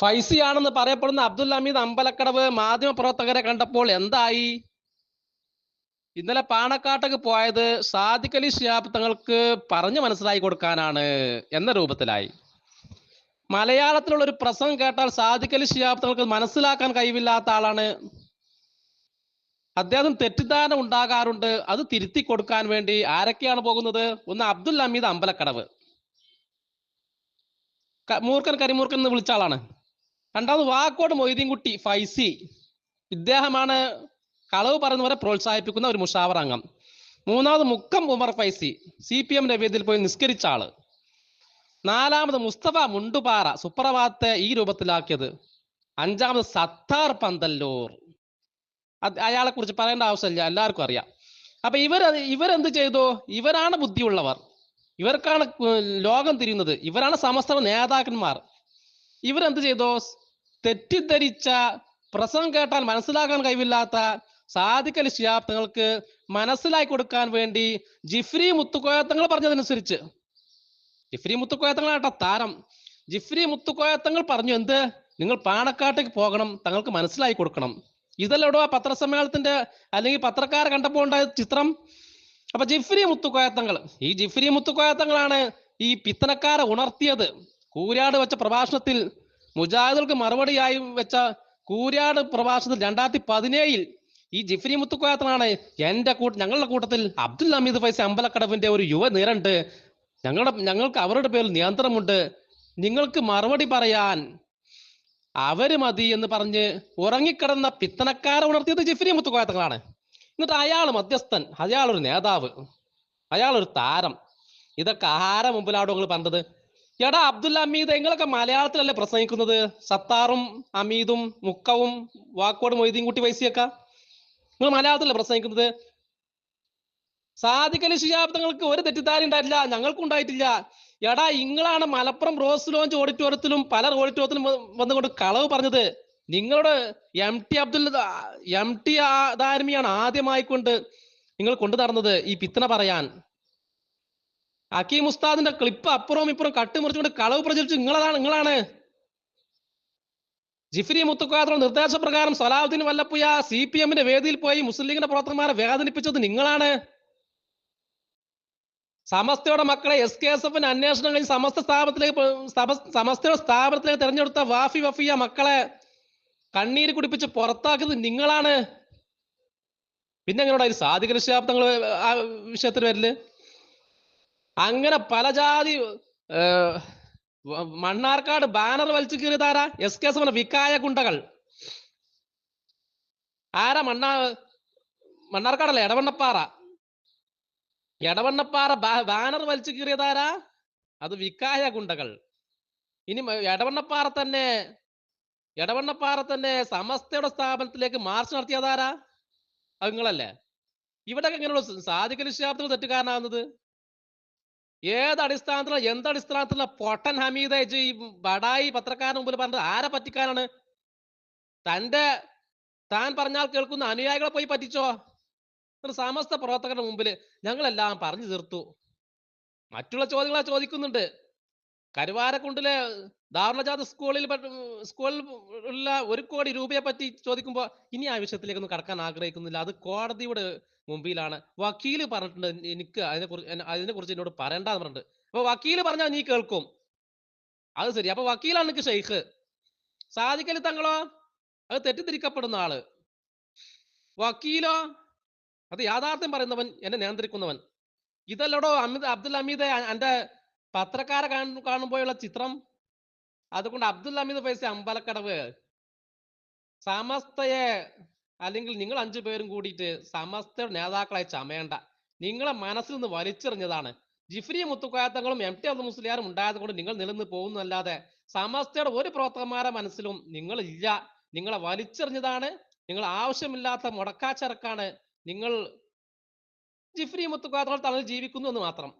ഫൈസിയാണെന്ന് പറയപ്പെടുന്ന അബ്ദുൽ ഹമീദ് അമ്പലക്കടവ് മാധ്യമപ്രവർത്തകരെ കണ്ടപ്പോൾ എന്തായി? ഇന്നലെ പാണക്കാട്ടേക്ക് പോയത് സാദിഖ് അലി ശിഹാബ് തങ്ങൾക്ക് പറഞ്ഞു മനസ്സിലാക്കി കൊടുക്കാനാണ് എന്ന രൂപത്തിലായി. മലയാളത്തിലുള്ള ഒരു പ്രസംഗം കേട്ടാൽ സാദിഖ് അലി ശിഹാബ് തങ്ങൾക്ക് മനസ്സിലാക്കാൻ കഴിവില്ലാത്ത ആളാണ്. അദ്ദേഹം തെറ്റിദ്ധാരണ ഉണ്ടാകാറുണ്ട്. അത് തിരുത്തി കൊടുക്കാൻ വേണ്ടി ആരൊക്കെയാണ് പോകുന്നത്? ഒന്ന് അബ്ദുൽ ഹമീദ് അമ്പലക്കടവ്. മൂർഖൻ കരിമൂർഖൻ എന്ന് വിളിച്ച ആളാണ്. രണ്ടാമത് വാക്കോട് മൊയ്തീൻകുട്ടി ഫൈസി. ഇദ്ദേഹമാണ് കളവ് പറയുന്നവരെ പ്രോത്സാഹിപ്പിക്കുന്ന ഒരു മുഷാവർ അംഗം. മൂന്നാമത് Mukkam Umar Faizi C P M രവീതിയിൽ പോയി നിസ്കരിച്ച ആൾ. നാലാമത് മുസ്തഫ മുണ്ടുപാറ സുപ്രഭാതത്തെ ഈ രൂപത്തിലാക്കിയത്. അഞ്ചാമത് സത്താർ പന്തല്ലൂർ. അയാളെ കുറിച്ച് പറയേണ്ട ആവശ്യമില്ല എല്ലാവർക്കും അറിയാം. അപ്പൊ ഇവർ ഇവരെന്ത് ചെയ്തു? ഇവരാണ് ബുദ്ധിയുള്ളവർ. ഇവർക്കാണ് ലോകം തിരിയുന്നത്. ഇവരാണ് സമസ്ത നേതാക്കന്മാർ. ഇവരെന്ത് ചെയ്തോ? തെറ്റിദ്ധരിച്ച പ്രസംഗം കേട്ടാൽ മനസ്സിലാക്കാൻ കഴിവില്ലാത്ത സാദിഖ് അലി മനസ്സിലാക്കി കൊടുക്കാൻ വേണ്ടി ജിഫ്രി മുത്തുക്കോയത്തങ്ങൾ പറഞ്ഞതനുസരിച്ച്. ജിഫ്രി മുത്തുക്കോയത്തങ്ങളാട്ട താരം. ജിഫ്രി മുത്തുക്കോയത്തങ്ങൾ പറഞ്ഞു എന്ത്? നിങ്ങൾ പാണക്കാട്ടേക്ക് പോകണം തങ്ങൾക്ക് മനസ്സിലാക്കി കൊടുക്കണം. ഇതല്ലടോ ആ പത്രസമ്മേളനത്തിന്റെ അല്ലെങ്കിൽ പത്രക്കാരെ കണ്ടപ്പോൾ ഉണ്ടായ ചിത്രം. അപ്പൊ ജിഫ്രി മുത്തുക്കോയത്തങ്ങൾ. ഈ ജിഫ്രി മുത്തുക്കോയത്തങ്ങളാണ് ഈ പിത്തനക്കാരെ ഉണർത്തിയത്. കൂരാട് വെച്ച പ്രഭാഷണത്തിൽ മുജാഹിദുകൾക്ക് മറുപടിയായി വെച്ച കൂരാട് പ്രഭാഷണത്തിൽ രണ്ടായിരത്തി പതിനേഴിൽ ഈ ജിഫ്രി മുത്തുക്കോയത്തനാണ് എന്റെ കൂട്ട ഞങ്ങളുടെ കൂട്ടത്തിൽ അബ്ദുൽ അമീദ് ഫൈസി അമ്പലക്കടവിന്റെ ഒരു യുവ നിരണ്ട്. ഞങ്ങളുടെ ഞങ്ങൾക്ക് അവരുടെ പേരിൽ നിയന്ത്രണമുണ്ട്. നിങ്ങൾക്ക് മറുപടി പറയാൻ അവർ മതി എന്ന് പറഞ്ഞ് ഉറങ്ങിക്കിടന്ന പിത്തനക്കാരെ ഉണർത്തിയത് ജിഫ്രി മുത്തുക്കോയത്തങ്ങളാണ്. എന്നിട്ട് അയാൾ മധ്യസ്ഥൻ അയാളൊരു നേതാവ് അയാളൊരു താരം. ഇതൊക്കെ ആരെ മുമ്പിലാണോ നിങ്ങൾ പറഞ്ഞത്? എടാ അബ്ദുൽ അമീദ് നിങ്ങളൊക്കെ മലയാളത്തിലല്ലേ പ്രസംഗിക്കുന്നത്? സത്താറും അമീദും മുക്കവും വാക്കോട് മൊയ്തീൻ കുട്ടി വൈസിയൊക്കെ? നിങ്ങൾ മലയാളത്തിലല്ലേ പ്രസംഗിക്കുന്നത്? സാധിക്കലി ശിജാബ്ദങ്ങൾക്ക് ഒരു തെറ്റിദ്ധാരണ ഉണ്ടായിട്ടില്ല ഞങ്ങൾക്കും ഉണ്ടായിട്ടില്ല. എടാ ഇങ്ങളാണ് മലപ്പുറം റോസ് ലോഞ്ച് ഓഡിറ്റോറിയത്തിലും പല ഓഡിറ്റോറിയത്തിലും വന്നുകൊണ്ട് കളവ് പറഞ്ഞത്. നിങ്ങളുടെ M T Abdul M T ദാരിമിയാണ് ആദ്യമായിക്കൊണ്ട് നിങ്ങൾ കൊണ്ടു നടന്നത് ഈ പിത്തന പറയാൻ. അക്കീം ഉസ്താദിന്റെ ക്ലിപ്പ് അപ്പുറവും ഇപ്പുറം കട്ടുമുറിച്ചുകൊണ്ട് കളവ് പ്രചരിച്ചു നിങ്ങളതാണ് നിങ്ങളാണ്. ജിഫ്രി മുത്തുക്കാത്ര നിർദ്ദേശപ്രകാരം സലാഹുദ്ദീൻ വല്ലപ്പുയ സി പി എമ്മിന്റെ വേദിയിൽ പോയി മുസ്ലിം ലീഗിന്റെ പ്രവർത്തകന്മാരെ വേദനിപ്പിച്ചത് നിങ്ങളാണ്. സമസ്തയുടെ മക്കളെ എസ് കെ എസ് എഫിന്റെ അന്വേഷണം കഴിഞ്ഞ് സമസ്ത സ്ഥാപനത്തിലേക്ക് സമസ്തയുടെ സ്ഥാപനത്തിലേക്ക് തെരഞ്ഞെടുത്ത വാഫി വഫിയ മക്കളെ കണ്ണീര് കുടിപ്പിച്ച് പുറത്താക്കിയത് നിങ്ങളാണ്. പിന്നെ എങ്ങനെയുള്ള സാധിക ശാബ്ദങ്ങൾ ആ വിഷയത്തിൽ വരൽ? അങ്ങനെ പല ജാതി മണ്ണാർക്കാട് ബാനർ വലിച്ചു കീറിയതാരാ എസ് കെ എസ് വിക്കായ ഗുണ്ടകൾ ആരാ മണ്ണാ മണ്ണാർക്കാടല്ല? എടവണ്ണപ്പാറ. എടവണ്ണപ്പാറ ബാനർ വലിച്ചു കീറിയതാരാ അത് വിക്കായ ഗുണ്ടകൾ ഇനി എടവണ്ണപ്പാറ തന്നെ എടവണ്ണപ്പാറ തന്നെ സമസ്തയുടെ സ്ഥാപനത്തിലേക്ക് മാർച്ച് നടത്തിയതാരാ അത് നിങ്ങളല്ലേ. ഇവിടെ എങ്ങനെയുള്ള സാധിക്കൽ ശാബ്ദങ്ങൾ തെറ്റുകാരനാകുന്നത് ഏത് അടിസ്ഥാനത്തിലുള്ള എന്ത് പൊട്ടൻ ഹമീദ് ഈ ബടായി പത്രക്കാരന് മുമ്പിൽ പറഞ്ഞത്? ആരെ പറ്റിക്കാനാണ്? തന്റെ താൻ പറഞ്ഞാൽ കേൾക്കുന്ന അനുയായികളെ പോയി പറ്റിച്ചോ? സമസ്ത പ്രവർത്തകരുടെ മുമ്പിൽ ഞങ്ങളെല്ലാം പറഞ്ഞു തീർത്തു. മറ്റുള്ള ചോദ്യങ്ങളാ ചോദിക്കുന്നുണ്ട്. കരുവാരക്കുണ്ടിലെ ദാരുണജാത സ്കൂളിൽ സ്കൂളിലുള്ള ഒരു കോടി രൂപയെ പറ്റി ചോദിക്കുമ്പോൾ ഇനി ആ വിഷയത്തിലേക്കൊന്നും കടക്കാൻ ആഗ്രഹിക്കുന്നില്ല. അത് കോടതിയുടെ മുമ്പിലാണ്. വക്കീൽ പറഞ്ഞിട്ടുണ്ട് എനിക്ക് അതിനെ കുറിച്ച് അതിനെ കുറിച്ച് എന്നോട് പറയണ്ടെന്ന് പറഞ്ഞിട്ടുണ്ട്. അപ്പൊ വക്കീൽ പറഞ്ഞാൽ നീ കേൾക്കും. അത് ശരി. അപ്പൊ വക്കീലാണ് എനിക്ക് ഷെയ്ഖ്. സാധിക്കൽ തങ്ങളോ? അത് തെറ്റിദ്ധരിക്കപ്പെടുന്ന ആൾ. വക്കീലോ? അത് യാഥാർത്ഥ്യം പറയുന്നവൻ എന്നെ നിയന്ത്രിക്കുന്നവൻ. ഇതല്ലടോ അമിത് അബ്ദുൽ അമീദ് എന്റെ പത്രക്കാരെ കാണു- കാണുമ്പോഴുള്ള ചിത്രം. അതുകൊണ്ട് അബ്ദുൽ ഹമീദ് ഫൈസി അമ്പലക്കടവ്. സമസ്തയെ അല്ലെങ്കിൽ നിങ്ങൾ അഞ്ചു പേരും കൂടിയിട്ട് സമസ്തയുടെ നേതാക്കളെ ചമയണ്ട. നിങ്ങളെ മനസ്സിൽ നിന്ന് വലിച്ചെറിഞ്ഞതാണ്. ജിഫ്രി മുത്തുക്കായത്തങ്ങളും എം ടി അബ്ദുൽ മുസ്ലിയാരും ഉണ്ടായത് കൊണ്ട് നിങ്ങൾ നിലനിന്ന് പോകുന്നതല്ലാതെ സമസ്തയുടെ ഒരു പ്രവർത്തകന്മാരെ മനസ്സിലും നിങ്ങൾ ഇല്ല. നിങ്ങളെ വലിച്ചെറിഞ്ഞതാണ്. നിങ്ങൾ ആവശ്യമില്ലാത്ത മുടക്കാച്ചരക്കാണ് നിങ്ങൾ ജിഫ്രി മുത്തുക്കാത്തങ്ങൾ തമ്മിൽ ജീവിക്കുന്നു എന്ന് മാത്രം.